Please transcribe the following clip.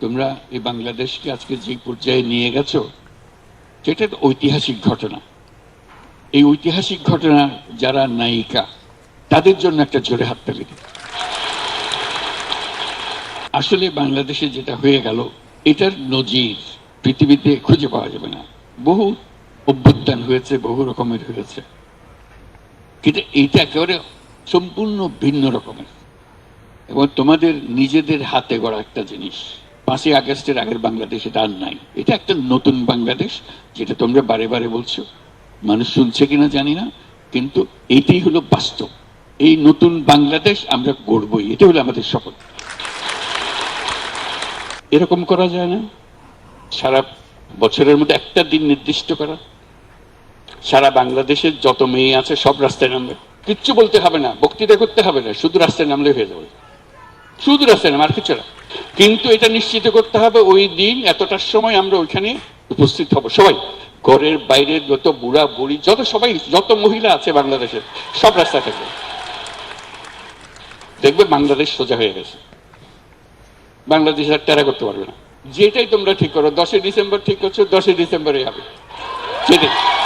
তোমরা এই বাংলাদেশকে আজকে যে পর্যায়ে নিয়ে গেছো, সেটা ঐতিহাসিক ঘটনা। এই ঐতিহাসিক ঘটনা যারা নায়িকা, তাদের জন্য একটা জোরে হাততালি। আসলে বাংলাদেশে যেটা হয়ে গেল, এটার নজির পৃথিবীতে খুঁজে পাওয়া যাবে না। বহু অভ্যুত্থান হয়েছে, বহু রকমের হয়েছে। কিন্তু এইটা একেবারে সম্পূর্ণ ভিন্ন রকমের। এবং তোমাদের নিজেদের হাতে গড়া একটা জিনিস পাঁচই আগস্টের আগের বাংলাদেশ এটা আর নাই। এটা একটা নতুন বাংলাদেশ, যেটা তোমরা বারে বারে বলছো। মানুষ শুনছে কিনা জানি না, কিন্তু এটাই হলো বাস্তব। এই নতুন বাংলাদেশ আমরা গড়বই এটা হলো আমাদের শপথ। এরকম করা যায় না। সারা বছরের মধ্যে একটা দিন নির্দিষ্ট করা। সারা বাংলাদেশের যত মেয়ে আছে, সব রাস্তায় নামবে। কিচ্ছু বলতে হবে না, বক্তৃতা করতে হবে না, শুধু রাস্তায় নামলে হয়ে যাবে। শুধু রাস্তায় নাম আর কিছু না। কিন্তু এটা নিশ্চিত করতে হবে ওই দিন, এতটার সময় আমরা ওইখানে উপস্থিত হব। সবাই, ঘরের বাইরের যত বুড়া বুড়ি, যত সবাই, যত মহিলা আছে বাংলাদেশের সব রাস্তায় থাকবে দেখবে বাংলাদেশ সোজা হয়ে গেছে। বাংলাদেশ আর টেরা করতে পারবে না। যেটাই তোমরা ঠিক করো, দশই ডিসেম্বর ঠিক করছ, দশই ডিসেম্বরে হবে। সেটাই।